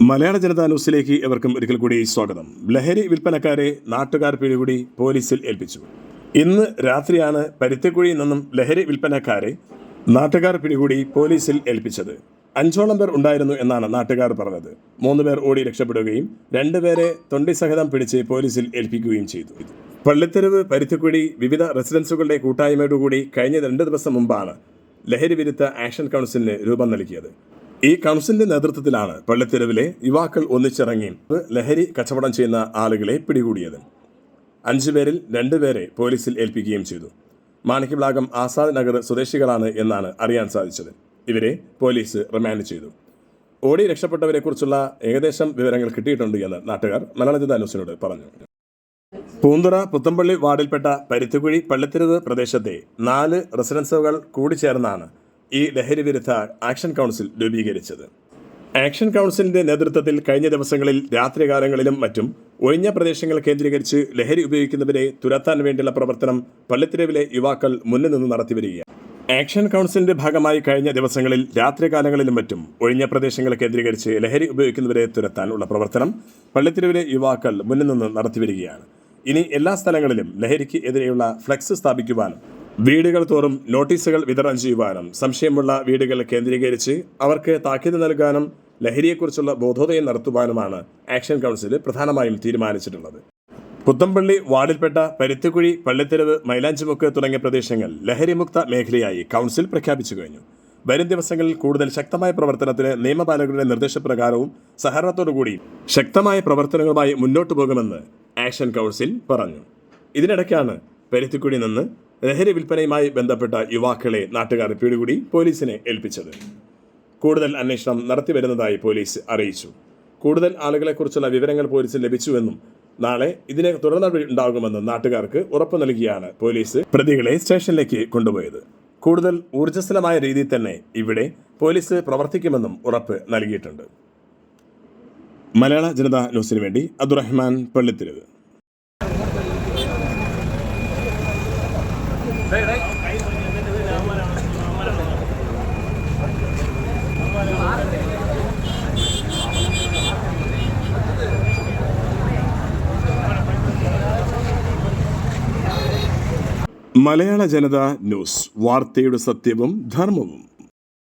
മലയാള ജനതാ ന്യൂസിലേക്ക് എവർക്കും ഒരിക്കൽ കൂടി സ്വാഗതം. ലഹരി വിൽപ്പനക്കാരെ നാട്ടുകാർ പിടികൂടി പോലീസിൽ ഏൽപ്പിച്ചു. ഇന്ന് രാത്രിയാണ് പരുത്തിക്കുഴിയിൽ നിന്നും ലഹരി വിൽപ്പനക്കാരെ നാട്ടുകാർ പിടികൂടി പോലീസിൽ ഏൽപ്പിച്ചത്. അഞ്ചോളം പേർ ഉണ്ടായിരുന്നു എന്നാണ് നാട്ടുകാർ പറഞ്ഞത്. മൂന്ന് പേർ ഓടി രക്ഷപ്പെടുകയും രണ്ടുപേരെ തൊണ്ടി സഹിതം പിടിച്ച് പോലീസിൽ ഏൽപ്പിക്കുകയും ചെയ്തു. പള്ളിത്തെരുവ് പരുത്തിക്കുഴി വിവിധ റെസിഡൻസുകളുടെ കൂട്ടായ്മയോടുകൂടി കഴിഞ്ഞ രണ്ട് ദിവസം മുമ്പാണ് ലഹരി വിരുദ്ധ ആക്ഷൻ കൗൺസിലിന് രൂപം നൽകിയത്. ഈ കൗൺസിലിന്റെ നേതൃത്വത്തിലാണ് പള്ളിത്തെരുവിലെ യുവാക്കൾ ഒന്നിച്ചിറങ്ങി ലഹരി കച്ചവടം ചെയ്യുന്ന ആളുകളെ പിടികൂടിയത്. അഞ്ചു പേരിൽ രണ്ടുപേരെ പോലീസിൽ ഏൽപ്പിക്കുകയും ചെയ്തു. മാണിക്യബ്ലാകം ആസാദ് നഗർ സ്വദേശികളാണ് എന്നാണ് അറിയാൻ സാധിച്ചത്. ഇവരെ പോലീസ് റിമാൻഡ് ചെയ്തു. ഓടി രക്ഷപ്പെട്ടവരെക്കുറിച്ചുള്ള ഏകദേശം വിവരങ്ങൾ കിട്ടിയിട്ടുണ്ട് എന്ന് നാട്ടുകാർ മലയാള ജനതാ ന്യൂസിനോട് പറഞ്ഞു. പൂന്തുറ പുത്തമ്പള്ളി വാർഡിൽപ്പെട്ട പരുത്തുകുഴി പള്ളിത്തെരുവ് പ്രദേശത്തെ നാല് റെസിഡൻസുകൾ കൂടിച്ചേർന്നാണ് ഈ ലഹരി വിരുദ്ധ ആക്ഷൻ കൗൺസിൽ രൂപീകരിച്ചത്. ആക്ഷൻ കൗൺസിലിന്റെ നേതൃത്വത്തിൽ കഴിഞ്ഞ ദിവസങ്ങളിൽ രാത്രികാലങ്ങളിലും മറ്റും ഒഴിഞ്ഞ പ്രദേശങ്ങൾ കേന്ദ്രീകരിച്ച് ലഹരി ഉപയോഗിക്കുന്നവരെ തുരത്താൻ വേണ്ടിയുള്ള പ്രവർത്തനം പള്ളിത്തെരുവിലെ യുവാക്കൾ മുന്നിൽ നിന്ന് നടത്തിവരികയാണ് ആക്ഷൻ കൗൺസിലിന്റെ ഭാഗമായി കഴിഞ്ഞ ദിവസങ്ങളിൽ രാത്രികാലങ്ങളിലും മറ്റും ഒഴിഞ്ഞ പ്രദേശങ്ങൾ കേന്ദ്രീകരിച്ച് ലഹരി ഉപയോഗിക്കുന്നവരെ തുരത്താനുള്ള പ്രവർത്തനം പള്ളിത്തെരുവിലെ യുവാക്കൾ മുന്നിൽ നിന്ന് നടത്തിവരികയാണ് ഇനി എല്ലാ സ്ഥലങ്ങളിലും ലഹരിക്ക് എതിരെയുള്ള ഫ്ലെക്സ് സ്ഥാപിക്കുവാനും വീടുകൾ തോറും നോട്ടീസുകൾ വിതരണം ചെയ്യുവാനും സംശയമുള്ള വീടുകൾ കേന്ദ്രീകരിച്ച് അവർക്ക് താക്കീത് നൽകാനും ലഹരിയെക്കുറിച്ചുള്ള ബോധോദയം നടത്തുവാനുമാണ് ആക്ഷൻ കൗൺസിൽ പ്രധാനമായും തീരുമാനിച്ചിട്ടുള്ളത്. പുത്തമ്പള്ളി വാർഡിൽപ്പെട്ട പരുത്തിക്കുഴി പള്ളിത്തെരുവ് മൈലാഞ്ചിമുക്ക് തുടങ്ങിയ പ്രദേശങ്ങൾ ലഹരിമുക്ത മേഖലയായി കൗൺസിൽ പ്രഖ്യാപിച്ചു കഴിഞ്ഞു. വരും ദിവസങ്ങളിൽ കൂടുതൽ ശക്തമായ പ്രവർത്തനത്തിന് നിയമപാലകരുടെ നിർദ്ദേശപ്രകാരവും സഹകരണത്തോടുകൂടി ശക്തമായ പ്രവർത്തനങ്ങളുമായി മുന്നോട്ടു പോകുമെന്ന് ആക്ഷൻ കൗൺസിൽ പറഞ്ഞു. ഇതിനിടയ്ക്കാണ് പരുത്തിക്കുഴി നിന്ന് ലഹരി വിൽപ്പനയുമായി ബന്ധപ്പെട്ട യുവാക്കളെ നാട്ടുകാർ പിടികൂടി പോലീസിനെ ഏൽപ്പിച്ചത്. കൂടുതൽ അന്വേഷണം നടത്തിവരുന്നതായി പോലീസ് അറിയിച്ചു. കൂടുതൽ ആളുകളെക്കുറിച്ചുള്ള വിവരങ്ങൾ പോലീസിന് ലഭിച്ചുവെന്നും നാളെ ഇതിനെ തുടർ നടപടി ഉണ്ടാകുമെന്നും നാട്ടുകാർക്ക് ഉറപ്പു നൽകിയാണ് പോലീസ് പ്രതികളെ സ്റ്റേഷനിലേക്ക് കൊണ്ടുപോയത്. കൂടുതൽ ഊർജസ്വലമായ രീതിയിൽ തന്നെ ഇവിടെ പോലീസ് പ്രവർത്തിക്കുമെന്നും ഉറപ്പ് നൽകിയിട്ടുണ്ട്. മലയാള ജനതാ ന്യൂസിന് വേണ്ടി അബ്ദുറഹ്മാൻ പള്ളിത്തിരിവ്. മലയാള ജനത ന്യൂസ് വാർത്തയുടെ സത്യവും ധർമ്മവും.